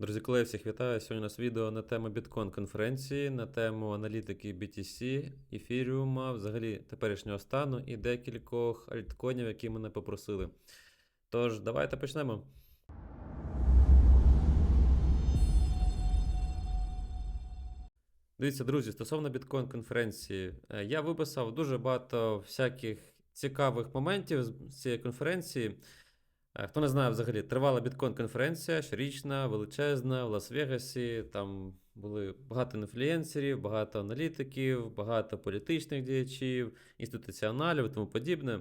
Друзі, колеги, всіх вітаю. Сьогодні у нас відео на тему біткоін конференції, на тему аналітики BTC, ефіріума, взагалі теперішнього стану і декількох альткоїнів, які мене попросили. Тож, давайте почнемо. Дивіться, друзі, стосовно біткоін конференції, е, я виписав дуже багато всяких цікавих моментів з з цієї конференції. Е, Хто не знає, взагалі, тривала біткоін-конференція, щорічна, величезна, в Лас-Вегасі. Там були багато інфлюенсерів, багато аналітиків, багато політичних діячів, інституціоналів і тому подібне.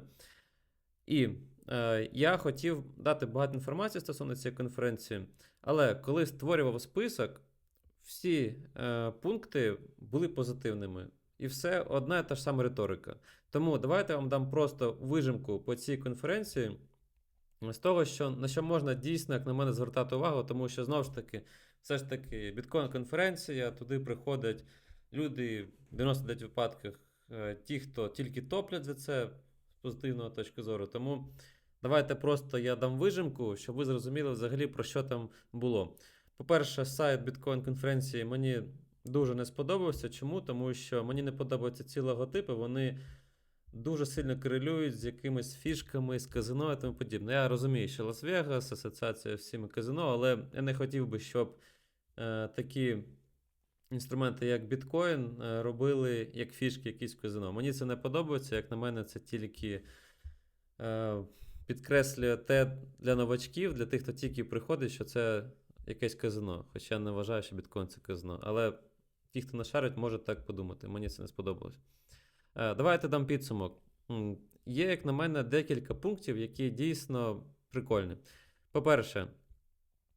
І е, я хотів дати багато інформації стосовно цієї конференції, але коли створював список, всі е, пункти були позитивними. І все одна і та ж сама риторика. Тому давайте я вам дам просто вижимку по цій конференції з того, що, на що можна дійсно, як на мене, звертати увагу, тому що знову ж таки, все ж таки, біткоін-конференція, туди приходять люди в 99 випадках, е, ті, хто тільки топлять за це з позитивної точки зору. Тому давайте просто я дам вижимку, щоб ви зрозуміли взагалі, про що там було. По-перше, сайт біткоін-конференції мені дуже не сподобався. Чому? Тому що мені не подобаються ці логотипи, вони дуже сильно корелюють з якимись фішками з казино і тому подібне. Я розумію, що Лас-Вегас, асоціація всіми казино, але я не хотів би, щоб е, такі інструменти, як біткоін, е, робили як фішки якісь казино. Мені це не подобається, як на мене, це тільки е, підкреслює те для новачків, для тих, хто тільки приходить, що це якесь казино. Хоча я не вважаю, що біткоін це казино. Але ті, хто не шарить, можуть так подумати. Мені це не сподобалось. Е, Давайте дам підсумок. Є, як на мене, декілька пунктів, які дійсно прикольні. По-перше,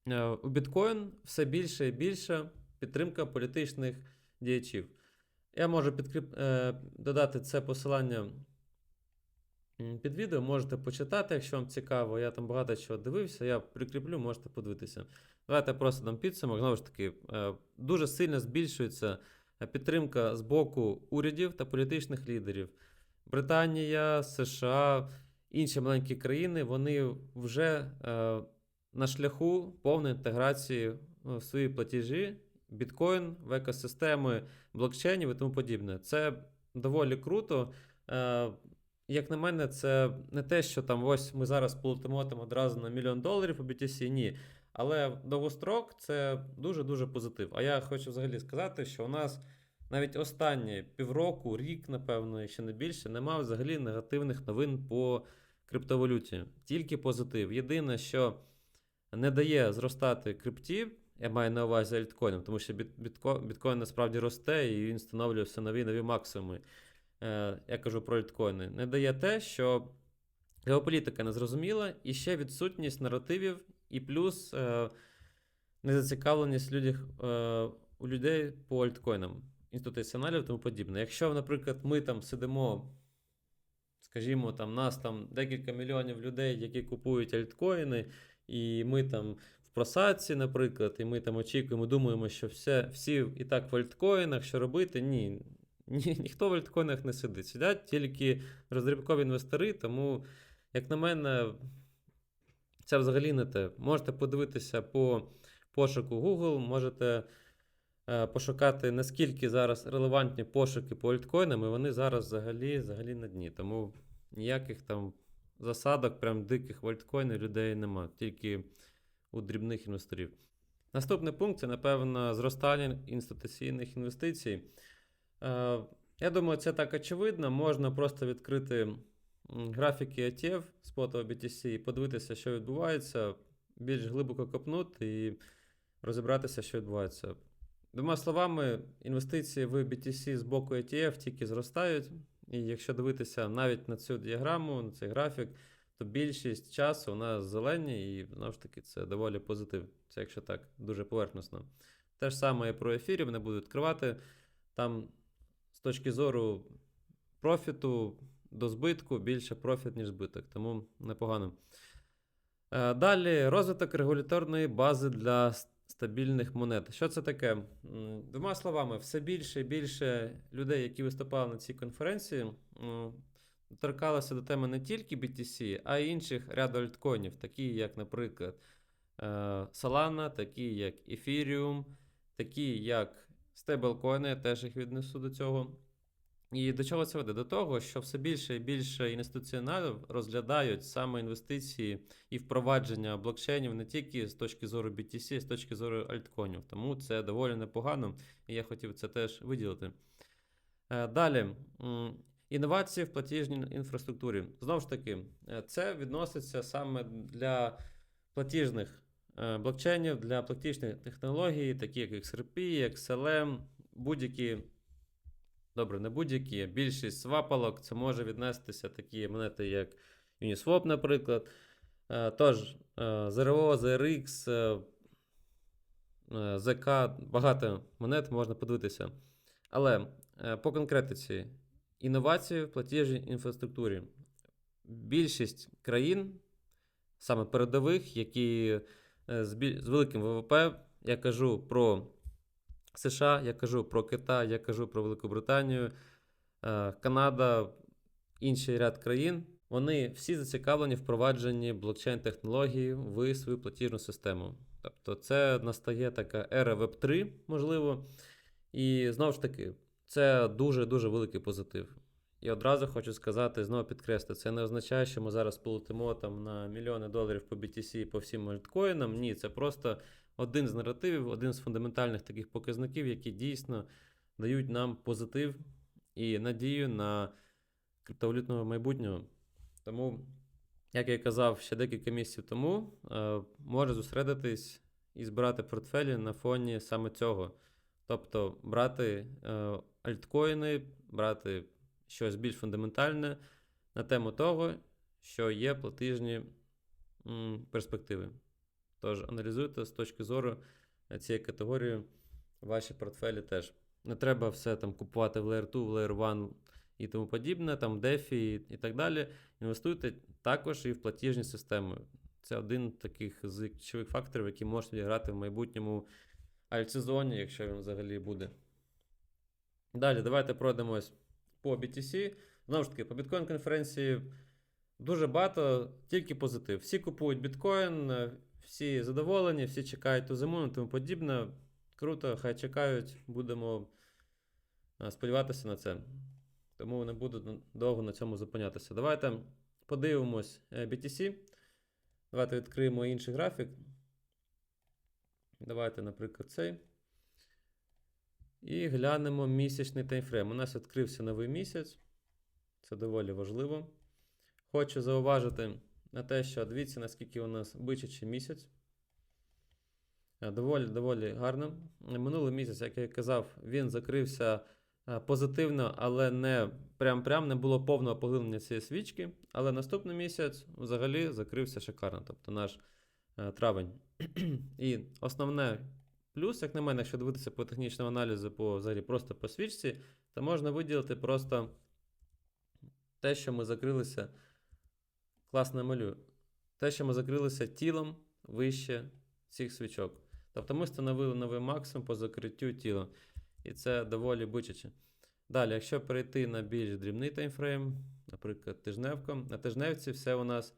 е, у біткоін все більше і більше підтримка політичних діячів. Я можу підкріп... е, додати це посилання під відео, можете почитати, якщо вам цікаво. Я там багато чого дивився, я прикріплю, можете подивитися. Давайте просто дам підсумок. Знову ж таки, дуже сильно збільшується підтримка з боку урядів та політичних лідерів. Британія, США, інші маленькі країни, вони вже е, на шляху повної інтеграції е, в свої платежі, біткоін в екосистеми блокчейнів і тому подібне. Це доволі круто. Е, як на мене, це не те, що там ось ми зараз полетимо одразу на мільйон доларів по BTC, ні. Але довгострок це дуже-дуже позитив. А я хочу взагалі сказати, що у нас навіть останні півроку, рік, напевно, і ще не більше, немає взагалі негативних новин по криптовалюті. Тільки позитив. Єдине, що не дає зростати крипті, я маю на увазі альткоїнам, тому що біт- біткоін насправді росте і він встановлює все нові нові максимуми. Е, я кажу про альткоїни. Не дає те, що геополітика незрозуміла, і ще відсутність наративів, і плюс е, незацікавленість людях, е, у людей по альткоїнам, інституціоналів і тому подібне. Якщо, наприклад, ми там сидимо, скажімо, там нас там декілька мільйонів людей, які купують альткоїни, і ми там в просадці, наприклад, і ми там очікуємо, думаємо, що все, всі і так в альткоїнах, що робити? Ні. Ні, ніхто в альткоїнах не сидить. Сидять тільки роздрібкові інвестори, тому, як на мене, це взагалі не те. Можете подивитися по пошуку Google, можете е, пошукати, наскільки зараз релевантні пошуки по альткоїнам, і вони зараз взагалі, взагалі на дні. Тому ніяких там засадок, прям диких в альткоїни людей нема, тільки у дрібних інвесторів. Наступний пункт це, напевно, зростання інституційних інвестицій. Е, Я думаю, це так очевидно. Можна просто відкрити графіки ETF спотового BTC і подивитися, що відбувається, більш глибоко копнути і розібратися, що відбувається. Двома словами, інвестиції в BTC з боку ETF тільки зростають. І якщо дивитися навіть на цю діаграму, на цей графік, то більшість часу у нас зелені, і знову ж таки це доволі позитив. Це якщо так, дуже поверхносно. Те ж саме і про ефірів, не буду відкривати. Там з точки зору профіту до збитку більше профіт, ніж збиток, тому непогано. Е, Далі розвиток регуляторної бази для стабільних монет. Що це таке? Двома словами, все більше і більше людей, які виступали на цій конференції, торкалися до теми не тільки BTC, а й інших ряду альткоїнів, такі як, наприклад, е, Solana, такі як Ethereum, такі як стейблкоїни, я теж їх віднесу до цього. І до чого це веде? До того, що все більше і більше інституціоналів розглядають саме інвестиції і впровадження блокчейнів не тільки з точки зору BTC, а з точки зору альткоїнів. Тому це доволі непогано, і я хотів це теж виділити. Е, Далі. Інновації в платіжній інфраструктурі. Знову ж таки, е, це відноситься саме для платіжних е, блокчейнів, для платіжних технологій, такі як XRP, XLM, будь-які. Добре, не будь-які, більшість свапалок, це може віднестися такі монети, як Uniswap, наприклад. Е, Тож, е, ZRO, ZRX, е, ZK, багато монет можна подивитися. Але по конкретиці, інновації в платіжній інфраструктурі. Більшість країн, саме передових, які з великим ВВП, я кажу про США, я кажу про Китай, я кажу про Велику Британію, е, Канада, інший ряд країн. Вони всі зацікавлені в впровадженні блокчейн-технології в свою платіжну систему. Тобто, це настає така ера Web3, можливо. І знову ж таки, це дуже-дуже великий позитив. І одразу хочу сказати, знову підкреслити, це не означає, що ми зараз полетимо там на мільйони доларів по BTC по всім альткоїнам. Ні, це просто один з наративів, один з фундаментальних таких показників, які дійсно дають нам позитив і надію на криптовалютного майбутнього. Тому, як я казав ще декілька місяців тому, е, може зосередитись і збирати портфелі на фоні саме цього. Тобто брати е, альткоїни, брати щось більш фундаментальне на тему того, що є платижні м, перспективи. Тож аналізуйте з точки зору е, цієї категорії ваші портфелі теж. Не треба все там купувати в Layer 2, в Layer 1 і тому подібне, там DeFi і, і так далі. Інвестуйте також і в платіжні системи. Це один таких з ключових факторів, які можуть відіграти в майбутньому альтсезоні, якщо він взагалі буде. Далі, давайте пройдемось по BTC. Знову ж таки, по біткоін конференції дуже багато, тільки позитив. Всі купують біткоін, е, всі задоволені, всі чекають ту зиму і тому подібне. Круто, хай чекають, будемо сподіватися на це. Тому не буду довго на цьому зупинятися. Давайте подивимось е, BTC. Давайте відкриємо інший графік. Давайте, наприклад, цей. І глянемо місячний таймфрейм. У нас відкрився новий місяць. Це доволі важливо. Хочу зауважити на те, що дивіться, наскільки у нас бичачий місяць. Е, Доволі, доволі гарно. Минулий місяць, як я казав, він закрився е, позитивно, але не прям-прям не було повного поглинення цієї свічки. Але наступний місяць взагалі закрився шикарно, тобто наш е, травень. І основне плюс, як на мене, якщо дивитися по технічному аналізу, по взагалі просто по свічці, то можна виділити просто те, що ми закрилися. Класно малюю. Те, що ми закрилися тілом вище цих свічок. Тобто ми встановили новий максимум по закриттю тіла. І це доволі бичаче. Далі, якщо перейти на більш дрібний таймфрейм, наприклад, тижневка, на тижневці все у нас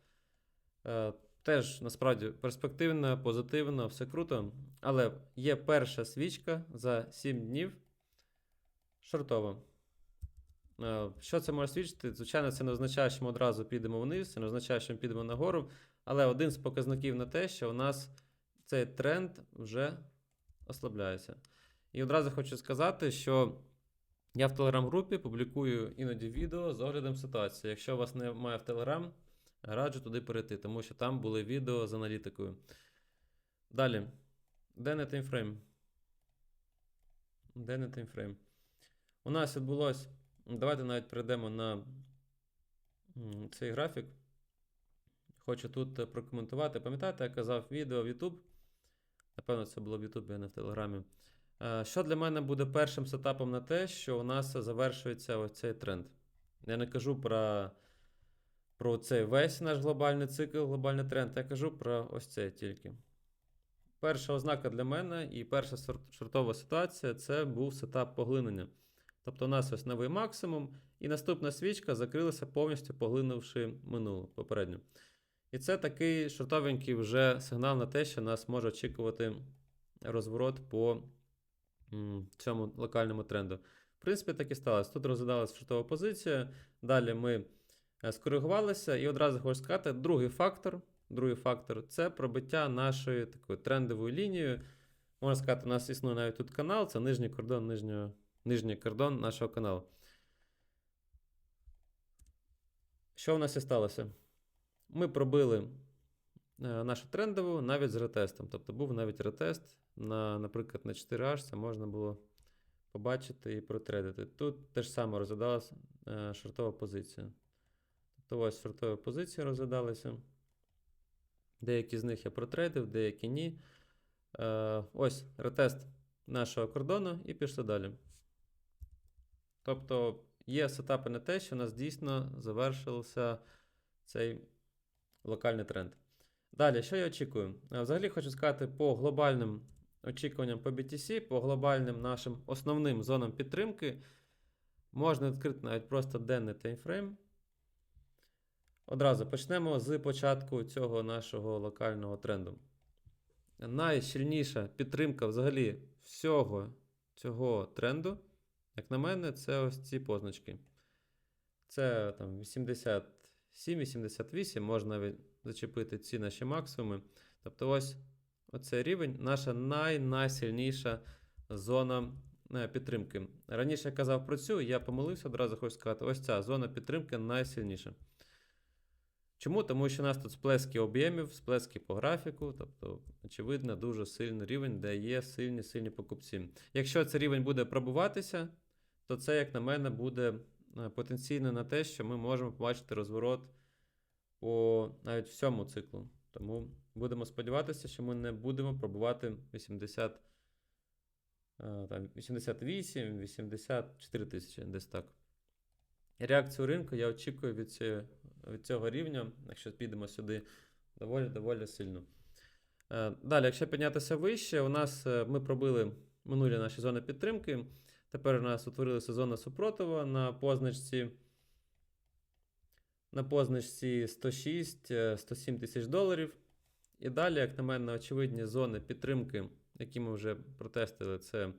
е, теж насправді перспективно, позитивно, все круто. Але є перша свічка за 7 днів шортова. Е, Що це може свідчити? Звичайно, це не означає, що ми одразу підемо вниз, це не означає, що ми підемо нагору. Але один з показників на те, що у нас цей тренд вже ослабляється. І одразу хочу сказати, що я в телеграм-групі публікую іноді відео з оглядом ситуації. Якщо у вас немає в телеграм, раджу туди перейти, тому що там були відео з аналітикою. Далі. Денний таймфрейм. Денний таймфрейм. У нас відбулось. Давайте навіть перейдемо на цей графік. Хочу тут е, прокоментувати. Пам'ятаєте, я казав відео в YouTube. Напевно, це було в YouTube, а не в Телеграмі. Е, Що для мене буде першим сетапом на те, що у нас завершується ось цей тренд? Я не кажу про, про цей весь наш глобальний цикл, глобальний тренд, я кажу про ось це тільки. Перша ознака для мене і перша сор- шортова ситуація це був сетап поглинення. Тобто у нас ось новий максимум, і наступна свічка закрилася повністю поглинувши минулу попередню. І це такий шортовенький вже сигнал на те, що нас може очікувати розворот по цьому локальному тренду. В принципі, так і сталося. Тут розглядалася шортова позиція. Далі ми е, скоригувалися, і одразу хочу сказати, другий фактор. Другий фактор це пробиття нашої такої трендової лінії. Можна сказати, у нас існує навіть тут канал, це нижній кордон, нижнього, нижній кордон нашого каналу. Що в нас і сталося? Ми пробили е, нашу трендову навіть з ретестом. Тобто був навіть ретест, на, наприклад, на 4H це можна було побачити і протрейдити. Тут теж саме розглядалася е, шортова позиція. Тобто ось шортові позиції розглядалися. Деякі з них я протрейдив, деякі ні. Е, ось ретест нашого кордону і пішли далі. Тобто є сетапи на те, що у нас дійсно завершився цей локальний тренд. Далі, що я очікую? Е, Взагалі хочу сказати по глобальним очікуванням по BTC, по глобальним нашим основним зонам підтримки. Можна відкрити навіть просто денний таймфрейм. Одразу почнемо з початку цього нашого локального тренду. Найщільніша підтримка взагалі всього цього тренду, як на мене, це ось ці позначки. Це там 87-88, можна зачепити ці наші максимуми. Тобто, ось оцей рівень наша най-найсильніша зона е, підтримки. Раніше я казав про цю, я помилився, одразу хочу сказати, ось ця зона підтримки найсильніша. Чому? Тому що у нас тут сплески об'ємів, сплески по графіку, тобто, очевидно, дуже сильний рівень, де є сильні сильні покупці. Якщо цей рівень буде пробуватися, то це, як на мене, буде е, потенційно на те, що ми можемо побачити розворот по навіть всьому циклу. Тому будемо сподіватися, що ми не будемо пробувати 80, е, там, 88, 84 тисячі, десь так. Реакцію ринку я очікую від цього, від цього рівня, якщо підемо сюди, доволі доволі сильно. Е, Далі, якщо піднятися вище, у нас ми пробили минулі наші зони підтримки. Тепер у нас утворилася зона супротива на позначці. На позначці 106-107 тисяч доларів. І далі, як на мене, очевидні зони підтримки, які ми вже протестили, це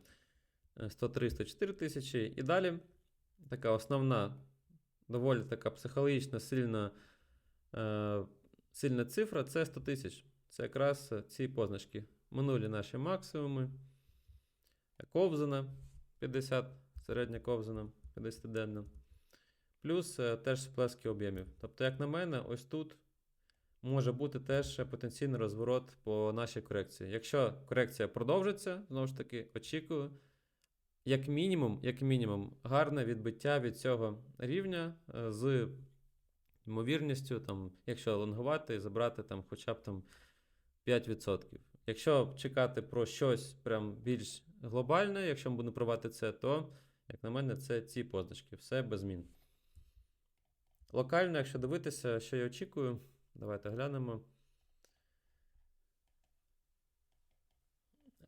103-104 тисячі. І далі така основна, доволі така психологічно сильна, е, сильна цифра це 100 тисяч. Це якраз ці позначки. Минулі наші максимуми. Ковзана 50, середня ковзана 50-денна. Плюс е, теж сплески об'ємів. Тобто, як на мене, ось тут може бути теж потенційний розворот по нашій корекції. Якщо корекція продовжиться, знову ж таки, очікую, як мінімум, як мінімум, гарне відбиття від цього рівня е, з ймовірністю, там, якщо лонгувати, забрати там, хоча б там 5%. Якщо чекати про щось прям більш глобальне, якщо ми будемо пробувати це, то, як на мене, це ці позначки. Все без змін. Локально, якщо дивитися, що я очікую, давайте глянемо.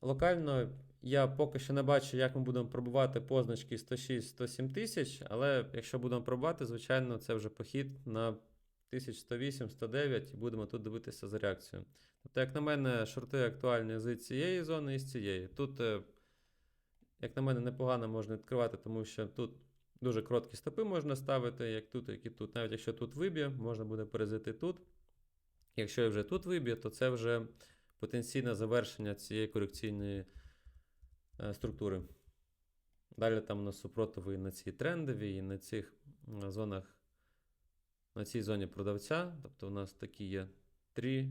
Локально я поки що не бачу, як ми будемо пробувати позначки 106-107 тисяч, але якщо будемо пробувати, звичайно, це вже похід на 1108-109 і будемо тут дивитися за реакцією. Тобто, як на мене, шорти актуальні з цієї зони і з цієї. Тут, е, як на мене, непогано можна відкривати, тому що тут дуже короткі стопи можна ставити, як тут, як і тут. Навіть якщо тут виб'є, можна буде перезайти тут. Якщо я вже тут виб'є, то це вже потенційне завершення цієї корекційної е, структури. Далі там у нас супротиви і на цій трендовій, і на цих зонах, на цій зоні продавця. Тобто у нас такі є три,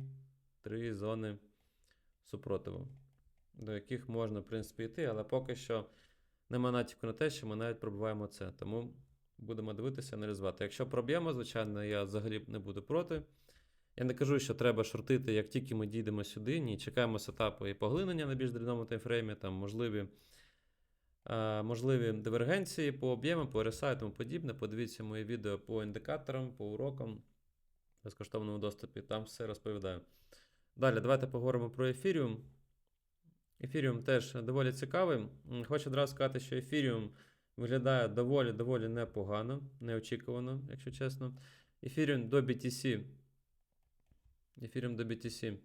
три зони супротиву, до яких можна, в принципі, йти, але поки що нема натяку на те, що ми навіть пробиваємо це. Тому будемо дивитися, аналізувати. Якщо проб'ємо, звичайно, я взагалі не буду проти. Я не кажу, що треба шортити, як тільки ми дійдемо сюди. Ні, чекаємо сетапу і поглинення на більш дрібному таймфреймі, там можливі, е, можливі дивергенції по об'ємам, по RSI і тому подібне. Подивіться мої відео по індикаторам, по урокам в безкоштовному доступі, там все розповідаю. Далі, давайте поговоримо про ефіріум. Ефіріум теж доволі цікавий. Хочу одразу сказати, що ефіріум виглядає доволі-доволі непогано, неочікувано, якщо чесно. Ефіріум до BTC ефіріум до BTC.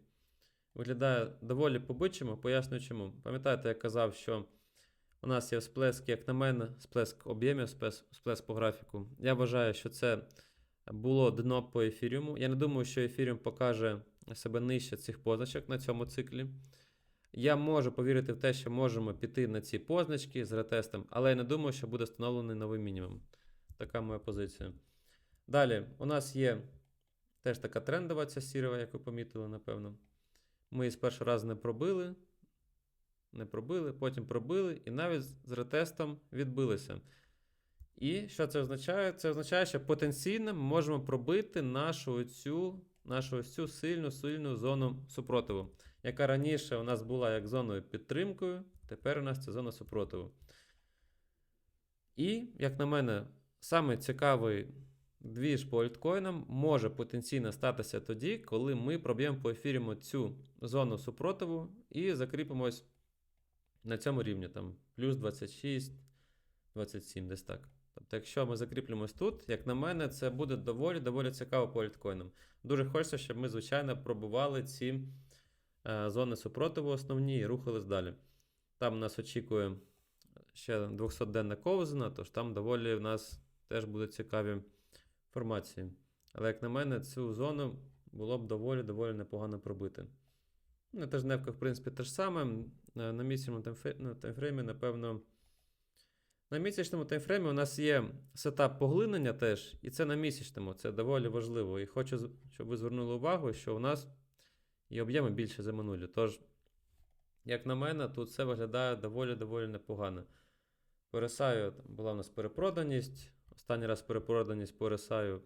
Виглядає доволі по-бичому, пояснюю чому. Пам'ятаєте, я казав, що у нас є всплеск, як на мене, всплеск об'ємів, всплеск по графіку. Я вважаю, що це було дно по ефіріуму. Я не думаю, що ефіріум покаже себе нижче цих позначок на цьому циклі. Я можу повірити в те, що можемо піти на ці позначки з ретестом, але я не думаю, що буде встановлений новий мінімум. Така моя позиція. Далі, у нас є теж така трендова ця сірова, як ви помітили, напевно. Ми її з першого разу не пробили, не пробили, потім пробили, і навіть з ретестом відбилися. І що це означає? Це означає, що потенційно ми можемо пробити нашу оцю, нашу сильну сильну зону супротиву, яка раніше у нас була як зоною підтримкою, тепер у нас це зона супротиву. І, як на мене, саме цікавий двіж по альткоїнам може потенційно статися тоді, коли ми проб'ємо по ефіріму цю зону супротиву і закріпимось на цьому рівні, там плюс 26, 27, десь так. Тобто, якщо ми закріплюємось тут, як на мене, це буде доволі доволі цікаво по альткоїнам. Дуже хочеться, щоб ми, звичайно, пробували ці зони супротиву основні і рухались далі. Там нас очікує ще 200-денна ковзана, тож там доволі в нас теж будуть цікаві формації. Але, як на мене, цю зону було б доволі доволі непогано пробити. На тижневках, в принципі, те ж саме. Е, На місячному ну, таймфреймі, напевно. На місячному таймфреймі у нас є сетап поглинення теж, і це на місячному, це доволі важливо. І хочу, щоб ви звернули увагу, що у нас і об'єми більше за минулі. Тож, як на мене, тут все виглядає доволі-доволі непогано. По була у нас перепроданість. Останній раз перепроданість по RSI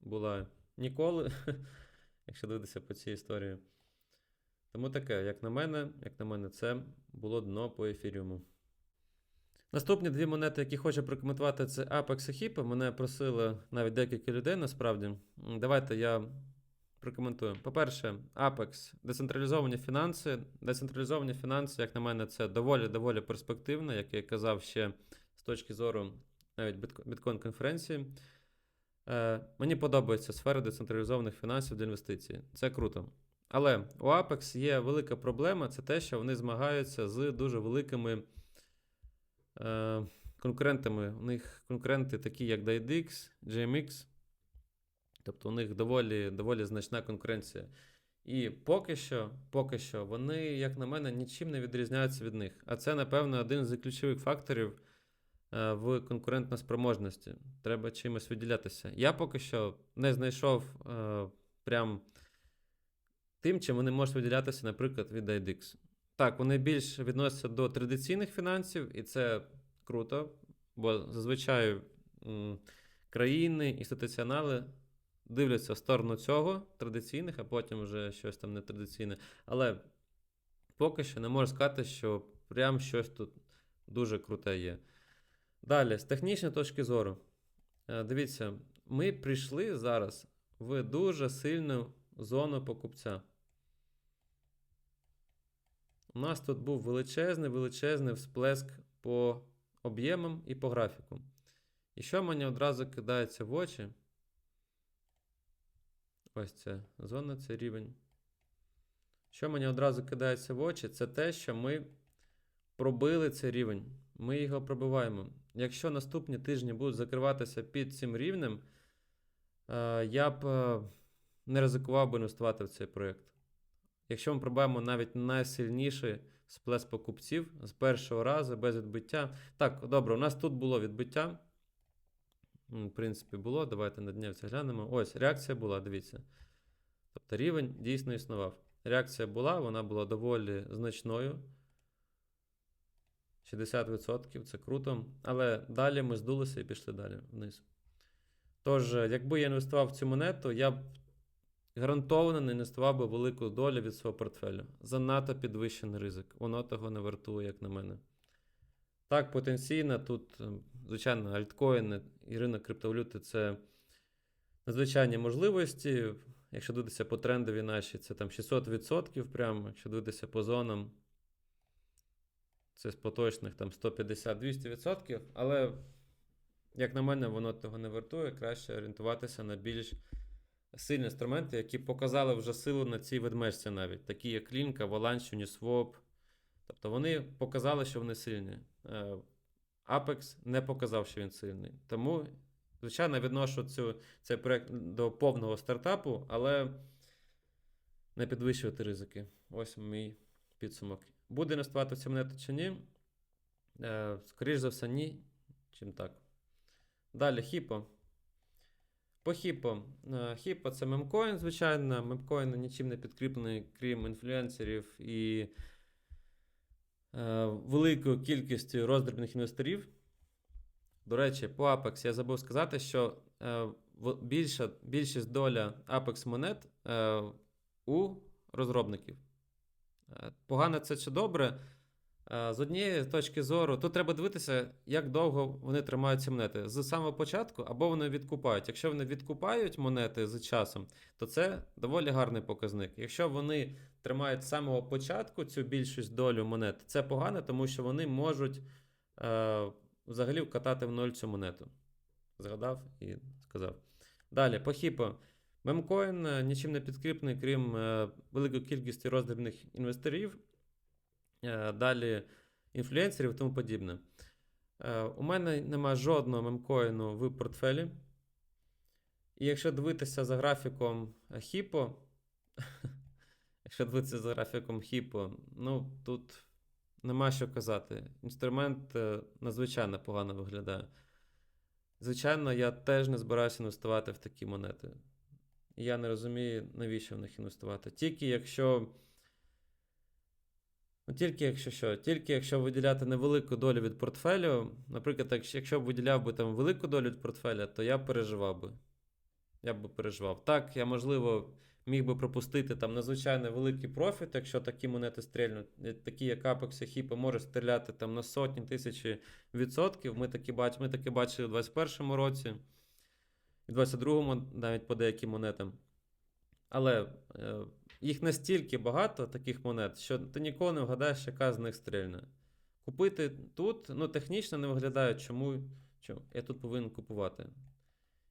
була ніколи, якщо дивитися по цій історії. Тому таке, як на мене, як на мене, це було дно по ефіріуму. Наступні дві монети, які хочу прокоментувати, це Apex і HIP. Мене просили навіть декілька людей насправді. Давайте я прокоментую. По-перше, Apex, децентралізовані фінанси. Децентралізовані фінанси, як на мене, це доволі-доволі перспективно, як я казав ще з точки зору навіть біткоін-конференції. Е, мені подобається сфера децентралізованих фінансів для інвестицій. Це круто. Але у Apex є велика проблема, це те, що вони змагаються з дуже великими е, конкурентами. У них конкуренти такі, як DideX, GMX. Тобто у них доволі, доволі значна конкуренція. І поки що, поки що, вони, як на мене, нічим не відрізняються від них. А це, напевно, один з ключових факторів е, в конкурентноспроможності. Треба чимось виділятися. Я поки що не знайшов е, прям тим, чим вони можуть виділятися, наприклад, від IDX. Так, вони більш відносяться до традиційних фінансів, і це круто, бо зазвичай країни, інституціонали дивляться в сторону цього традиційних, а потім вже щось там нетрадиційне. Але поки що не можу сказати, що прям щось тут дуже круте є. Далі, з технічної точки зору, Е, дивіться, ми прийшли зараз в дуже сильну зону покупця. У нас тут був величезний, величезний всплеск по об'ємам і по графіку. І що мені одразу кидається в очі? Ось це зона, це рівень. Що мені одразу кидається в очі, це те, що ми пробили цей рівень. Ми його пробиваємо. Якщо наступні тижні будуть закриватися під цим рівнем, е, я б е, не ризикував би інвестувати в цей проєкт. Якщо ми пробаємо навіть найсильніший сплеск покупців з першого разу без відбиття. Так, добре, у нас тут було відбиття. М, В принципі, було. Давайте на днівці глянемо. Ось, реакція була, дивіться. Тобто рівень дійсно існував. Реакція була, вона була доволі значною. 60% це круто. Але далі ми здулися і пішли далі вниз. Тож, якби я інвестував в цю монету, я б гарантовано не інвестував би велику долю від свого портфелю. Занадто підвищений ризик. Воно того не вартує, як на мене. Так, потенційно, тут, е, звичайно, альткоїни і ринок криптовалюти це надзвичайні можливості. Якщо дивитися по трендові наші, це там 600%, прямо, якщо дивитися по зонам, це з поточних там 150-200%. Але, як на мене, воно того не вартує. Краще орієнтуватися на більш сильні інструменти, які показали вже силу на цій ведмежці навіть, такі як Лінка, Воланч, Uniswap. Тобто вони показали, що вони сильні. Е, Apex не показав, що він сильний. Тому, звичайно, відношу цю, цей проект до повного стартапу, але не підвищувати ризики. Ось мій підсумок. Буде інвестувати в цю монету чи ні? Е, скоріш за все, ні, чим так. Далі Хіпо. По Хіпо. Е, Хіпо це мемкоін, звичайно. Мемкоін нічим не підкріплений, крім інфлюенсерів і великою кількістю роздрібних інвесторів. До речі, по Apex я забув сказати, що е, більша, більшість доля Apex монет е, у розробників. Е, Погано це чи добре? Е, З однієї точки зору, тут треба дивитися, як довго вони тримають ці монети. З самого початку або вони відкупають. Якщо вони відкупають монети з часом, то це доволі гарний показник. Якщо вони тримають з самого початку цю більшість долю монет, це погано, тому що вони можуть е, взагалі вкатати в ноль цю монету. Згадав і сказав. Далі, по хіпо. Мемкоін е, нічим не підкріплений, крім е, великої кількості роздрібних інвесторів. Е, Далі інфлюенсерів і тому подібне. Е, У мене немає жодного мемкоїну в портфелі. І якщо дивитися за графіком е, Хіпо, якщо дивитися за графіком Хіпо, ну тут нема що казати. Інструмент е, надзвичайно погано виглядає. Звичайно, я теж не збираюся інвестувати в такі монети. Я не розумію, навіщо в них інвестувати. Тільки якщо. Ну, тільки якщо що, тільки якщо виділяти невелику долю від портфелю, наприклад, якщо б виділяв би там велику долю від портфеля, то я переживав би. Я б переживав. Так, я, можливо, міг би пропустити там надзвичайно великий профіт, якщо такі монети стрільнуть. Е, Такі, як Apex і Хіпа, можуть стріляти там на сотні тисячі відсотків. Ми такі, бач, ми такі бачили у 2021 році, і в 22-му навіть по деяким монетам. Але е, їх настільки багато, таких монет, що ти ніколи не вгадаєш, яка з них стрільне. Купити тут, ну, технічно не виглядає, чому, чому я тут повинен купувати.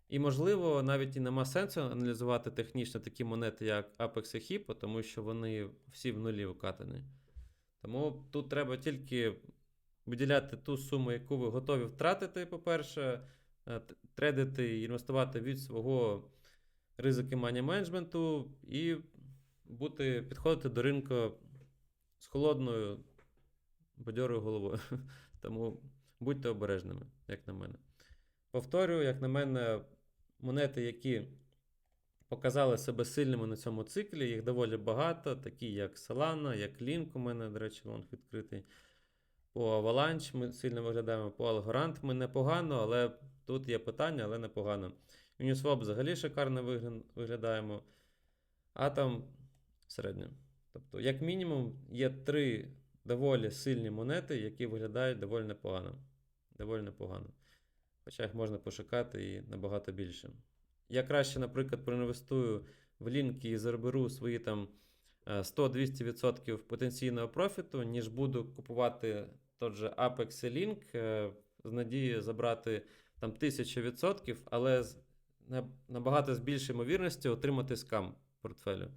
І, можливо, навіть і нема сенсу аналізувати технічно такі монети, як Apex і Hippo, тому що вони всі в нулі вкатані. Тому тут треба тільки виділяти ту суму, яку ви готові втратити, по-перше, е, трейдити і інвестувати від свого ризики мані менеджменту і бути, підходити до ринку з холодною, бадьорою головою. Тому будьте обережними, як на мене. Повторюю, як на мене, монети, які показали себе сильними на цьому циклі, їх доволі багато, такі як Solana, як Link, у мене, до речі, лонг відкритий. По Avalanche ми сильно виглядаємо, по Algorand ми непогано, але тут є питання, але непогано. Uniswap взагалі шикарно виглядаємо, а там середньо. Тобто, як мінімум, є три доволі сильні монети, які виглядають доволі непогано. Доволі непогано. Хоча їх можна пошукати і набагато більше. Я краще, наприклад, проінвестую в лінки і заберу свої там е, 100-200% потенційного профіту, ніж буду купувати тот же Apex і Link е, з надією забрати там 1000%, але з набагато з більшою ймовірністю отримати скам портфелю.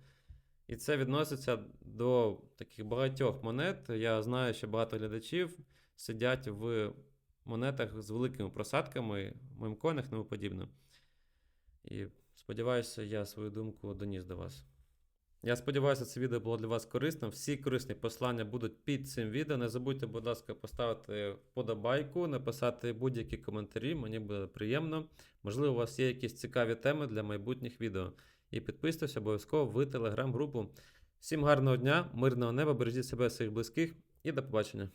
І це відноситься до таких багатьох монет. Я знаю, що багато глядачів сидять в монетах з великими просадками, мемкоїнах і тому подібне. І сподіваюся, я свою думку доніс до вас. Я сподіваюся, це відео було для вас корисним. Всі корисні послання будуть під цим відео. Не забудьте, будь ласка, поставити вподобайку, написати будь-які коментарі, мені буде приємно. Можливо, у вас є якісь цікаві теми для майбутніх відео. І підписуйтесь обов'язково в телеграм-групу. Всім гарного дня, мирного неба, бережіть себе, своїх близьких і до побачення.